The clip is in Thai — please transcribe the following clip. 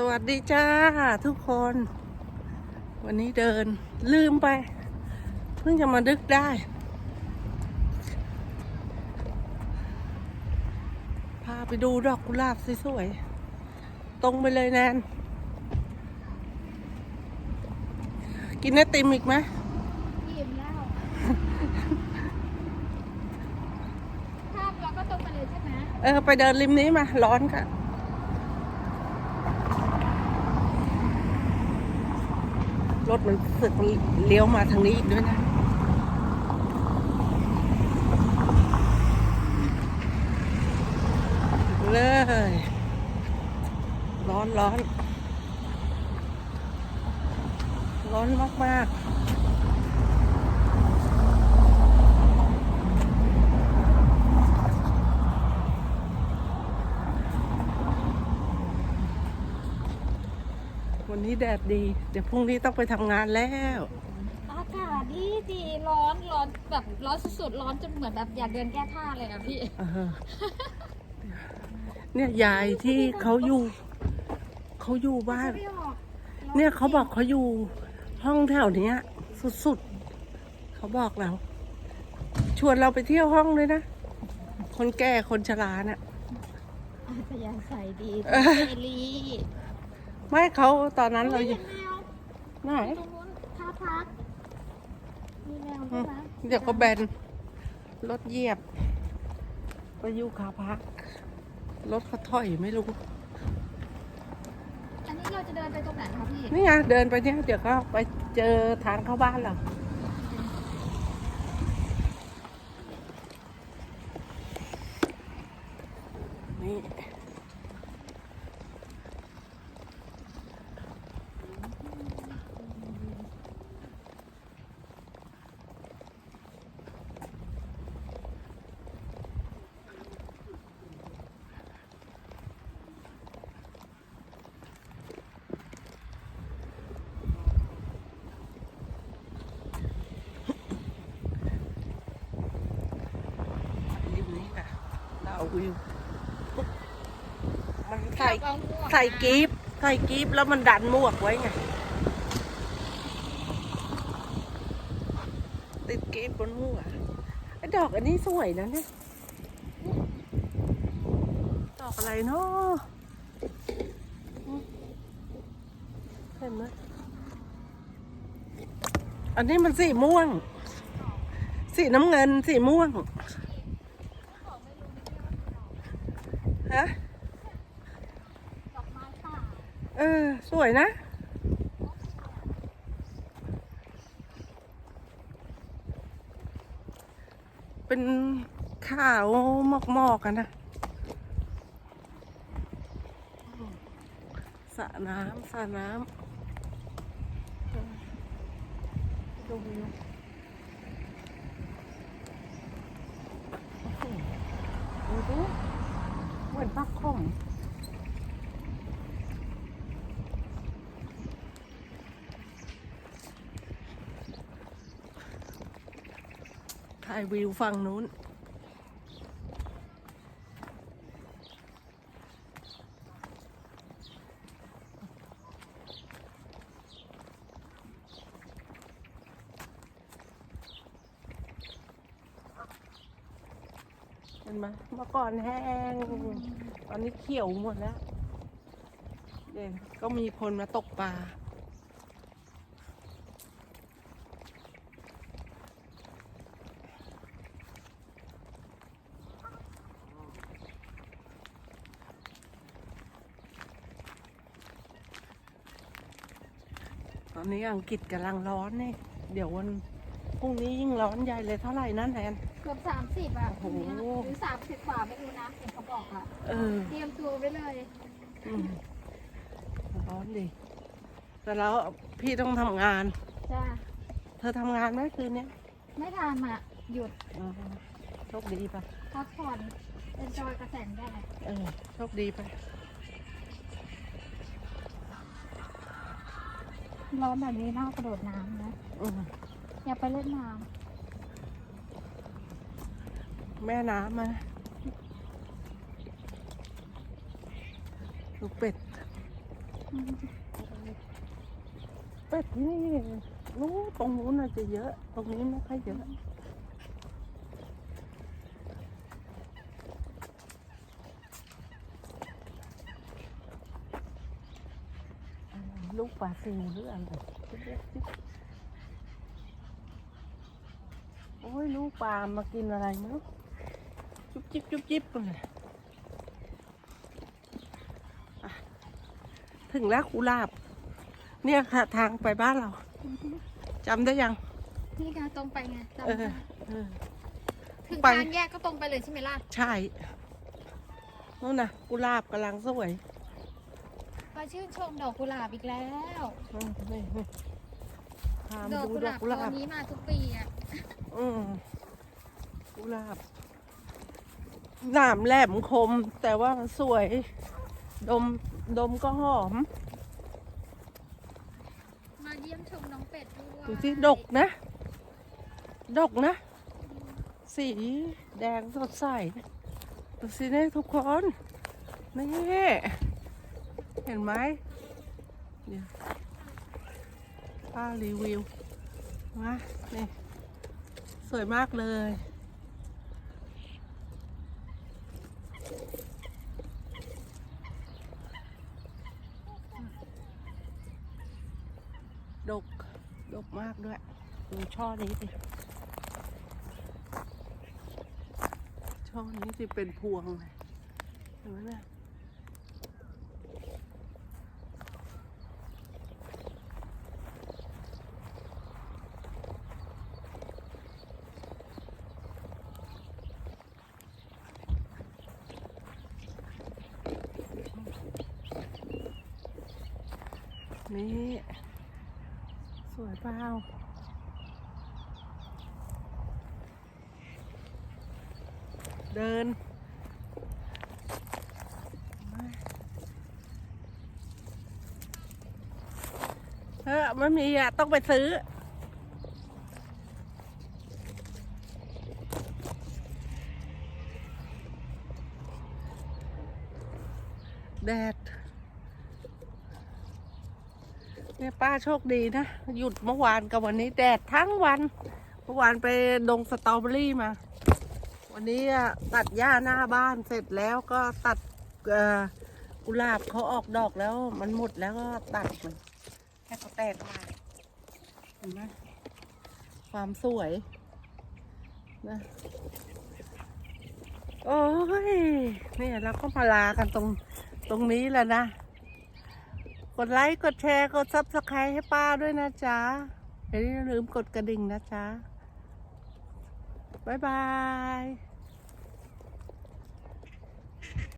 สวัสดีจ้าทุกคน วันนี้เดินลืมไป เพิ่งจะมาดึกได้ พาไปดูดอกกุหลาบสวยๆตรงไปเลยแนนกินไอติมอีกไหมอิ่มแล้วข้ามแล้วก็ตรงไปเลยใช่ไหมเออ ไปเดินริมนี้มา ร้อนค่ะ รถมันสึกเลี้ยวมาทางนี้อีกด้วยนะ เลย ร้อนร้อน ร้อนมากๆ วันนี้แดดดี เดี๋ยวพรุ่งนี้ต้องไปทำงานแล้ว อากาศดีดีร้อนร้อนแบบร้อนสุดๆร้อนจนเหมือนแบบอยากเดินแก้ผ้าเลยอะพี่เออเนี่ยยายที่เขาอยู่เขาอยู่บ้าน ไม่ออกเนี่ยเขาบอกเขาอยู่ห้องแถวเนี้ย สุดๆเขาบอกเรา ชวนเราไปเที่ยวห้องเลยนะ คนแก่คนชราน่ะอาจจะยังใส่ดีเออเจลี ไม่เขาตอนนั้นเราอเห็ยู่นแมวไหนตรงนู้นท่าพักมีแมวอืใช่มไหมเดี๋ยวก็แบนรถเหยียบ ไปอยู่ขาพัก รถเขาถอยไม่รู้ อันนี้เราจะเดินไปตรงไหนคะพี่ นี่ไงเดินไปเนี่ยเดี๋ยวก็ไปเจอทางเข้าบ้านเรา นี่ ริมนี้ค่ะ เราวิวมันใส่เอาหมวกใส่กีบใส่กีบแล้วมันดันหมวกไว้ไง ติดกีบบนหัวไอ้ดอกอันนี้สวยนะเนี่ย ดอกอะไรเนาะเห็นไหมอันนี้มันสีม่วง สีน้ำเงิน สีม่วง ฮะดอกไม้ป่าเออ สวยนะ เป็นขาวหมอกๆกันนะสระน้ำสระน้ำเออดูวิวโอ้โหดูดู เหมือนปักคมถ่ายวิวฝั่งนู้น ห็นไหมเมื่อก่อนแห้ง ตอนนี้เขียวหมดแล้วเด่นก็มีคนมาตกปลาตอนนี้อังกฤษกำลังร้อนนี่เดี๋ยววัน พรุ่งนี้ยิ่งร้อนใหญ่เลยเท่าไหร่นั่นแทน เกือบสามสิบอะโอ้โห หรือสามสิบกว่าไม่รู้นะเห็นเขาบอกอะเออเตรียมตัวไว้เลย อืมร้อนดิแต่แล้วพี่ต้องทำงาน จ้า เธอทำงานไหมคืนเนี้ยไม่ทำอะหยุดอ๋อโชคดีไปพักผ่อนเอนจอยกระแสงแดดเออโชคดีไปร้อนแบบนี้น่ากระโดดน้ำนะ อืม อย่าไปเล่นน้ำแม่น้ำมาลูกเป็ดเป็ดที่นี่นู้ตรงนู้นน่าจะเยอะ ตรงนี้ไม่ค่อยเยอะ ลูกปลาซิวหรืออะไร โอ้ยลูกปลามากินอะไรมั้งจุ๊บจิ๊บจุ๊บจิ๊บเลยอะถึงแล้วกุหลาบ เนี่ยค่ะทางไปบ้านเราจำได้ยัง นี่ค่ะตรงไปไงจำเออได้เออถึงไปทางแยกก็ตรงไปเลยใช่ไหมล่ะ ใช่นู่นนะกุหลาบกำลังสวยมาชื่นชมดอกกุหลาบอีกแล้วอืมนี่นี่ พาดมาอกดูกุหดอลากบกุหตลาอนบนี้มาทุกปีอะอืมกุหลาบหนามแหลมคม แต่ว่ามันสวย ดมดมก็หอม มาเยี่ยมชมน้องเป็ดด้วยดูที่ดกนะ ดกนะ สีแดงสดใสดูสิเนี่ยทุกคนนี่เห็นไหมเดี๋ย้ารีวิวมานี่สวยมากเลย ดก ดกมากด้วย ดูช่อนี้สิช่อนี้สิเป็นพวงเลยเห็นไหมเนี่ย นี่ สวยเปล่าเดินเออไม่มีอะ ต้องไปซื้อแดด เนี่ยป้าโชคดีนะ หยุดเมื่อวานกับวันนี้แดดทั้งวัน เมื่อวานไปดงสตรอเบอรี่มา วันนี้อะตัดหญ้าหน้าบ้านเสร็จแล้วก็ตัดกุหลาบเขาออกดอกแล้ว มันหมดแล้วก็ตัดมันแค่เขาแตกมาเห็นไหมความสวยนะโอ้ยเนี่ยเราก็มาลากันตรงตรงนี้แหละนะ กดไลค์ กดแชร์ กดซับสไครต์ให้ป้าด้วยนะจ๊ะอย่าลืมกดกระดิ่งนะจ๊ะ บ๊ายบาย